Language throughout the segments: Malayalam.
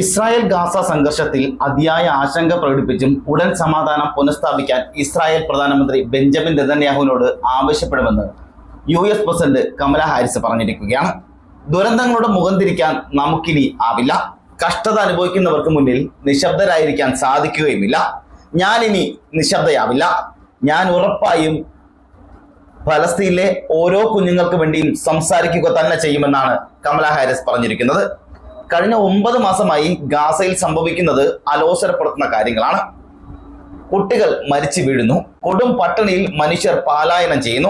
ഇസ്രായേൽ ഗാസ സംഘർഷത്തിൽ അതിയായ ആശങ്ക പ്രകടിപ്പിച്ചും ഉടൻ സമാധാനം പുനഃസ്ഥാപിക്കാൻ ഇസ്രായേൽ പ്രധാനമന്ത്രി ബെഞ്ചമിൻ നെതന്യാഹുവിനോട് ആവശ്യപ്പെടുമെന്ന് U S president Kamala Harris പറഞ്ഞിരിക്കുകയാണ്. ദുരന്തങ്ങളുടെ മുഖം തിരിക്കാൻ നമുക്കിനി ആവില്ല. കഷ്ടത അനുഭവിക്കുന്നവർക്ക് മുന്നിൽ നിശബ്ദരായിരിക്കാൻ സാധിക്കുകയുമില്ല. ഇനി നിശബ്ദയാവില്ല. ഞാൻ ഉറപ്പായും ഫലസ്തീനിലെ ഓരോ കുഞ്ഞുങ്ങൾക്ക് വേണ്ടിയും സംസാരിക്കുക തന്നെ ചെയ്യുമെന്നാണ് കമല ഹാരിസ് പറഞ്ഞിരിക്കുന്നത്. കഴിഞ്ഞ ഒമ്പത് മാസമായി ഗാസയിൽ സംഭവിക്കുന്നത് അലോസരപ്പെടുത്തുന്ന കാര്യങ്ങളാണ്. കുട്ടികൾ മരിച്ചു വീഴുന്നു. കൊടും പട്ടിണിയിൽ മനുഷ്യർ പാലായനം ചെയ്യുന്നു.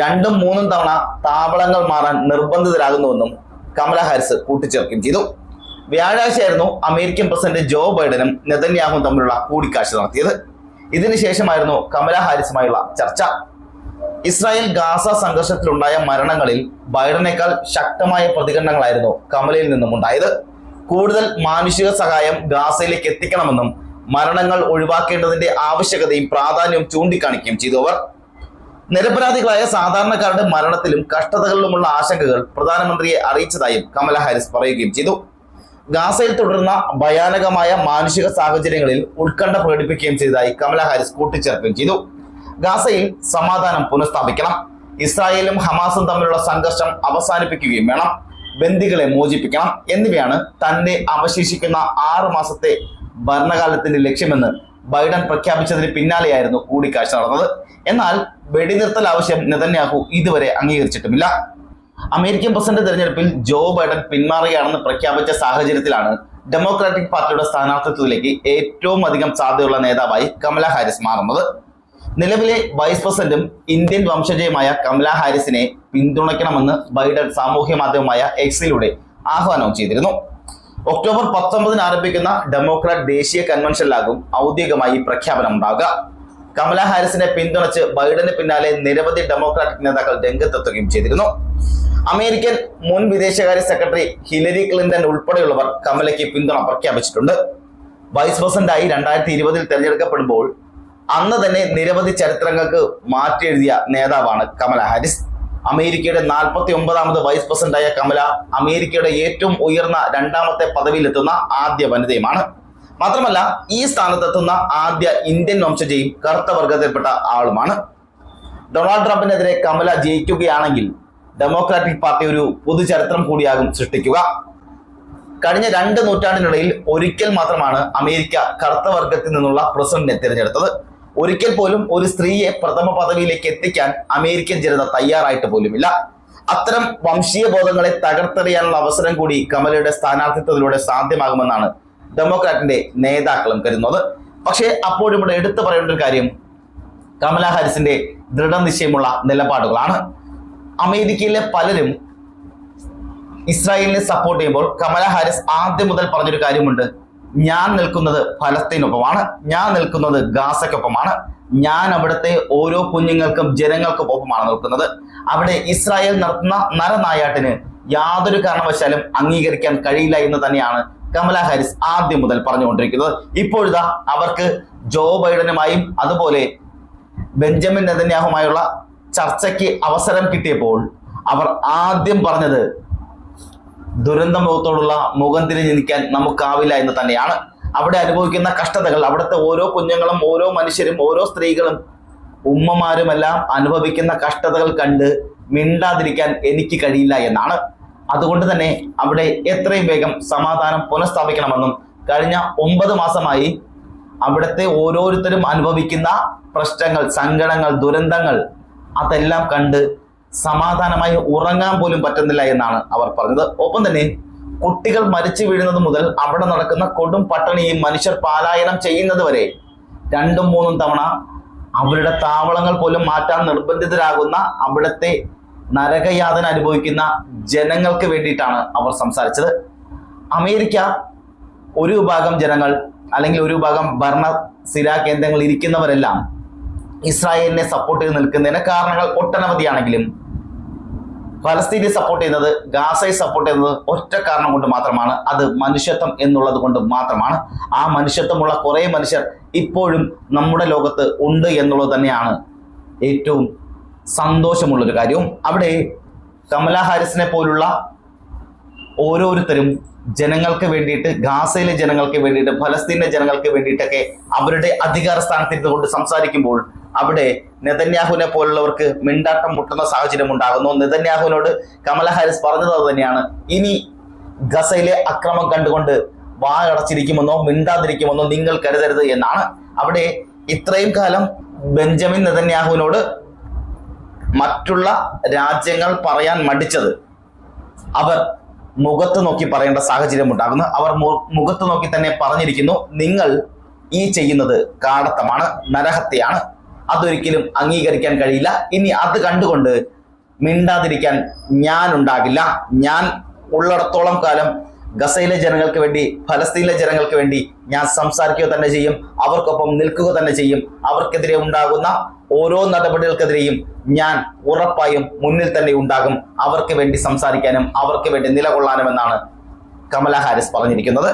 രണ്ടും മൂന്നും തവണ താവളങ്ങൾ മാറാൻ നിർബന്ധിതരാകുന്നുവെന്നും കമല ഹാരിസ് കൂട്ടിച്ചേർക്കുകയും ചെയ്തു. വ്യാഴാഴ്ചയായിരുന്നു അമേരിക്കൻ പ്രസിഡന്റ് ജോ ബൈഡനും നെതന്യാഹും തമ്മിലുള്ള കൂടിക്കാഴ്ച നടത്തിയത്. ഇതിനുശേഷമായിരുന്നു കമല ഹാരിസുമായുള്ള ചർച്ച. ഇസ്രായേൽ ഗാസ സംഘർഷത്തിലുണ്ടായ മരണങ്ങളിൽ ബൈഡനേക്കാൾ ശക്തമായ പ്രതികരണങ്ങളായിരുന്നു കമലയിൽ നിന്നും ഉണ്ടായത്. കൂടുതൽ മാനുഷിക സഹായം ഗാസയിലേക്ക് എത്തിക്കണമെന്നും മരണങ്ങൾ ഒഴിവാക്കേണ്ടതിന്റെ ആവശ്യകതയും പ്രാധാന്യവും ചൂണ്ടിക്കാണിക്കുകയും ചെയ്തു അവർ. നിരപരാധികളായ സാധാരണക്കാരുടെ മരണത്തിലും കഷ്ടതകളിലുമുള്ള ആശങ്കകൾ പ്രധാനമന്ത്രിയെ അറിയിച്ചതായും കമല ഹാരിസ് പറയുകയും ചെയ്തു. ഗാസയിൽ തുടരുന്ന ഭയാനകമായ മാനുഷിക സാഹചര്യങ്ങളിൽ ഉത്കണ്ഠ പ്രകടിപ്പിക്കുകയും ചെയ്തതായി കമല ഹാരിസ് കൂട്ടിച്ചേർക്കുകയും ചെയ്തു. ഗാസയിൽ സമാധാനം പുനഃസ്ഥാപിക്കണം. ഇസ്രായേലും ഹമാസും തമ്മിലുള്ള സംഘർഷം അവസാനിപ്പിക്കുകയും വേണം. ബന്ദികളെ മോചിപ്പിക്കണം. എന്നിവയാണ് തന്റെ അവശേഷിക്കുന്ന ആറ് മാസത്തെ ഭരണകാലത്തിന്റെ ലക്ഷ്യമെന്ന് ബൈഡൻ പ്രഖ്യാപിച്ചതിന് പിന്നാലെയായിരുന്നു കൂടിക്കാഴ്ച നടന്നത്. എന്നാൽ വെടിനിർത്തൽ ആവശ്യം നെതന്യാഹു ഇതുവരെ അംഗീകരിച്ചിട്ടുമില്ല. അമേരിക്കൻ പ്രസിഡന്റ് തെരഞ്ഞെടുപ്പിൽ ജോ ബൈഡൻ പിന്മാറുകയാണെന്ന് പ്രഖ്യാപിച്ച സാഹചര്യത്തിലാണ് ഡെമോക്രാറ്റിക് പാർട്ടിയുടെ സ്ഥാനാർത്ഥിത്വത്തിലേക്ക് ഏറ്റവും അധികം സാധ്യതയുള്ള നേതാവായി കമല ഹാരിസ് മാറുന്നത്. നിലവിലെ വൈസ് പ്രസിഡന്റും ഇന്ത്യൻ വംശജയുമായ കമല ഹാരിസിനെ പിന്തുണയ്ക്കണമെന്ന് ബൈഡൻ സാമൂഹ്യ മാധ്യമമായ എക്സിലൂടെ ആഹ്വാനം ചെയ്തിരുന്നു. ഒക്ടോബർ പത്തൊമ്പതിന് ആരംഭിക്കുന്ന ഡെമോക്രാറ്റ് ദേശീയ കൺവെൻഷനിലാകും ഔദ്യോഗികമായി പ്രഖ്യാപനം ഉണ്ടാവുക. കമല ഹാരിസിനെ പിന്തുണച്ച് ബൈഡന് പിന്നാലെ നിരവധി ഡെമോക്രാറ്റിക് നേതാക്കൾ രംഗത്തെത്തുകയും ചെയ്തിരുന്നു. അമേരിക്കൻ മുൻ വിദേശകാര്യ സെക്രട്ടറി ഹിലരി ക്ലിന്റൺ ഉൾപ്പെടെയുള്ളവർ കമലയ്ക്ക് പിന്തുണ പ്രഖ്യാപിച്ചിട്ടുണ്ട്. വൈസ് പ്രസിഡന്റായി രണ്ടായിരത്തി ഇരുപതിൽ തെരഞ്ഞെടുക്കപ്പെടുമ്പോൾ അന്ന് തന്നെ നിരവധി ചരിത്രങ്ങൾക്ക് മാറ്റിയെഴുതിയ നേതാവാണ് കമല ഹാരിസ്. അമേരിക്കയുടെ നാൽപ്പത്തി ഒമ്പതാമത് വൈസ് പ്രസിഡന്റായ കമല അമേരിക്കയുടെ ഏറ്റവും ഉയർന്ന രണ്ടാമത്തെ പദവിയിലെത്തുന്ന ആദ്യ വനിതയുമാണ്. മാത്രമല്ല ഈ സ്ഥാനത്തെത്തുന്ന ആദ്യ ഇന്ത്യൻ വംശജയും കറുത്ത വർഗത്തിൽപ്പെട്ട ആളുമാണ്. ഡൊണാൾഡ് ട്രംപിനെതിരെ കമല ജയിക്കുകയാണെങ്കിൽ ഡെമോക്രാറ്റിക് പാർട്ടി ഒരു പുതുചരിത്രം കൂടിയാകും സൃഷ്ടിക്കുക. കഴിഞ്ഞ രണ്ട് നൂറ്റാണ്ടിനിടയിൽ ഒരിക്കൽ മാത്രമാണ് അമേരിക്ക കറുത്ത വർഗത്തിൽ നിന്നുള്ള പ്രസിഡന്റിനെ തിരഞ്ഞെടുത്തത്. ഒരിക്കൽ പോലും ഒരു സ്ത്രീയെ പ്രഥമ പദവിയിലേക്ക് എത്തിക്കാൻ അമേരിക്കൻ ജനത തയ്യാറായിട്ട് പോലുമില്ല. അത്തരം വംശീയ ബോധങ്ങളെ തകർത്തെറിയാനുള്ള അവസരം കൂടി കമലയുടെ സ്ഥാനാർത്ഥിത്വത്തിലൂടെ സാധ്യമാകുമെന്നാണ് ഡെമോക്രാറ്റിന്റെ നേതാക്കളും കരുതുന്നത്. പക്ഷേ അപ്പോഴും ഇവിടെ എടുത്തു പറയേണ്ട ഒരു കാര്യം കമല ഹാരിസിന്റെ ദൃഢനിശ്ചയമുള്ള നിലപാടുകളാണ്. അമേരിക്കയിലെ പലരും ഇസ്രായേലിനെ സപ്പോർട്ട് ചെയ്യുമ്പോൾ കമല ഹാരിസ് ആദ്യം മുതൽ പറഞ്ഞൊരു കാര്യമുണ്ട്. ഞാൻ നിൽക്കുന്നത് ഫലസ്തീനൊപ്പമാണ്. ഞാൻ നിൽക്കുന്നത് ഗാസയ്ക്കൊപ്പമാണ്. ഞാൻ അവിടുത്തെ ഓരോ കുഞ്ഞുങ്ങൾക്കും ജനങ്ങൾക്കും ഒപ്പമാണ് നിൽക്കുന്നത്. അവിടെ ഇസ്രായേൽ നടത്തുന്ന നരനായാട്ടിന് യാതൊരു കാരണവശാലും അംഗീകരിക്കാൻ കഴിയില്ല എന്ന് തന്നെയാണ് കമല ഹാരിസ് ആദ്യം മുതൽ പറഞ്ഞുകൊണ്ടിരിക്കുന്നത്. ഇപ്പോഴിതാ അവർക്ക് ജോ ബൈഡനുമായും അതുപോലെ ബെഞ്ചമിൻ നെതന്യാഹുമായുള്ള ചർച്ചയ്ക്ക് അവസരം കിട്ടിയപ്പോൾ അവർ ആദ്യം പറഞ്ഞത് ദുരന്ത മുഖത്തോടുള്ള മുഖം തിരിഞ്ഞ് നിൽക്കാൻ നമുക്കാവില്ല എന്ന് തന്നെയാണ്. അവിടെ അനുഭവിക്കുന്ന കഷ്ടതകൾ അവിടുത്തെ ഓരോ കുഞ്ഞുങ്ങളും ഓരോ മനുഷ്യരും ഓരോ സ്ത്രീകളും ഉമ്മമാരുമെല്ലാം അനുഭവിക്കുന്ന കഷ്ടതകൾ കണ്ട് മിണ്ടാതിരിക്കാൻ എനിക്ക് കഴിയില്ല എന്നാണ്. അതുകൊണ്ട് തന്നെ അവിടെ എത്രയും വേഗം സമാധാനം പുനഃസ്ഥാപിക്കണമെന്നും കഴിഞ്ഞ ഒമ്പത് മാസമായി അവിടുത്തെ ഓരോരുത്തരും അനുഭവിക്കുന്ന പ്രശ്നങ്ങൾ സങ്കടങ്ങൾ ദുരന്തങ്ങൾ അതെല്ലാം കണ്ട് സമാധാനമായി ഉറങ്ങാൻ പോലും പറ്റുന്നില്ല എന്നാണ് അവർ പറഞ്ഞത്. ഒപ്പം തന്നെ കുട്ടികൾ മരിച്ചു വീഴുന്നത് മുതൽ അവിടെ നടക്കുന്ന കൊടും പട്ടിണിയും മനുഷ്യർ പാലായനം ചെയ്യുന്നത് വരെ രണ്ടും മൂന്നും തവണ അവരുടെ താവളങ്ങൾ പോലും മാറ്റാൻ നിർബന്ധിതരാകുന്ന അവിടുത്തെ നരകയാതന അനുഭവിക്കുന്ന ജനങ്ങൾക്ക് വേണ്ടിയിട്ടാണ് അവർ സംസാരിച്ചത്. അമേരിക്ക ഒരു വിഭാഗം ജനങ്ങൾ അല്ലെങ്കിൽ ഒരു വിഭാഗം ഭരണ സ്ഥിരാ കേന്ദ്രങ്ങളിൽ ഇരിക്കുന്നവരെല്ലാം ഇസ്രായേലിനെ സപ്പോർട്ട് ചെയ്ത് നിൽക്കുന്നതിന് കാരണങ്ങൾ ഒട്ടനവധിയാണെങ്കിലും ഫലസ്തീനെ സപ്പോർട്ട് ചെയ്യുന്നത് ഗാസയെ സപ്പോർട്ട് ചെയ്യുന്നത് ഒറ്റ കാരണം കൊണ്ട് മാത്രമാണ്. അത് മനുഷ്യത്വം എന്നുള്ളത് കൊണ്ട് മാത്രമാണ്. ആ മനുഷ്യത്വമുള്ള കുറേ മനുഷ്യർ ഇപ്പോഴും നമ്മുടെ ലോകത്ത് ഉണ്ട് എന്നുള്ളത് തന്നെയാണ് ഏറ്റവും സന്തോഷമുള്ളൊരു കാര്യവും. അവിടെ കമല ഹാരിസിനെ പോലുള്ള ഓരോരുത്തരും ജനങ്ങൾക്ക് വേണ്ടിയിട്ട് ഗാസയിലെ ജനങ്ങൾക്ക് വേണ്ടിയിട്ട് ഫലസ്തീനിലെ ജനങ്ങൾക്ക് വേണ്ടിയിട്ടൊക്കെ അവരുടെ അധികാര സ്ഥാനത്തിരുന്നു കൊണ്ട് സംസാരിക്കുമ്പോൾ അവിടെ നെതന്യാഹുവിനെ പോലുള്ളവർക്ക് മിണ്ടാട്ടം മുട്ടുന്ന സാഹചര്യം ഉണ്ടാകുന്നു. നെതന്യാഹുവിനോട് കമല ഹാരിസ് പറഞ്ഞത് തന്നെയാണ്. ഇനി ഗസയിലെ അക്രമം കണ്ടുകൊണ്ട് വാ അടച്ചിരിക്കുമെന്നോ മിണ്ടാതിരിക്കുമെന്നോ നിങ്ങൾ കരുതരുത് എന്നാണ്. അവിടെ ഇത്രയും കാലം ബെഞ്ചമിൻ നെതന്യാഹുവിനോട് മറ്റുള്ള രാജ്യങ്ങൾ പറയാൻ മടിച്ചത്. അവർ മുഖത്ത് നോക്കി പറയേണ്ട സാഹചര്യം ഉണ്ടാകുന്നു. അവർ മുഖത്ത് നോക്കി തന്നെ പറഞ്ഞിരിക്കുന്നു നിങ്ങൾ ഈ ചെയ്യുന്നത് കാടത്തമാണ് നരഹത്യയാണ്. അതൊരിക്കലും അംഗീകരിക്കാൻ കഴിയില്ല. ഇനി അത് കണ്ടുകൊണ്ട് മിണ്ടാതിരിക്കാൻ ഞാൻ ഉണ്ടാകില്ല ഞാൻ ഉള്ളിടത്തോളം കാലം ഗസയിലെ ജനങ്ങൾക്ക് വേണ്ടി ഫലസ്തീനിലെ ജനങ്ങൾക്ക് വേണ്ടി ഞാൻ സംസാരിക്കുക തന്നെ ചെയ്യും. അവർക്കൊപ്പം നിൽക്കുക തന്നെ ചെയ്യും. അവർക്കെതിരെ ഉണ്ടാകുന്ന ഓരോ നടപടികൾക്കെതിരെയും ഞാൻ ഉറപ്പായും മുന്നിൽ തന്നെ ഉണ്ടാകും. അവർക്ക് വേണ്ടി സംസാരിക്കാനും അവർക്ക് വേണ്ടി നിലകൊള്ളാനും എന്നാണ് കമല ഹാരിസ് പറഞ്ഞിരിക്കുന്നത്.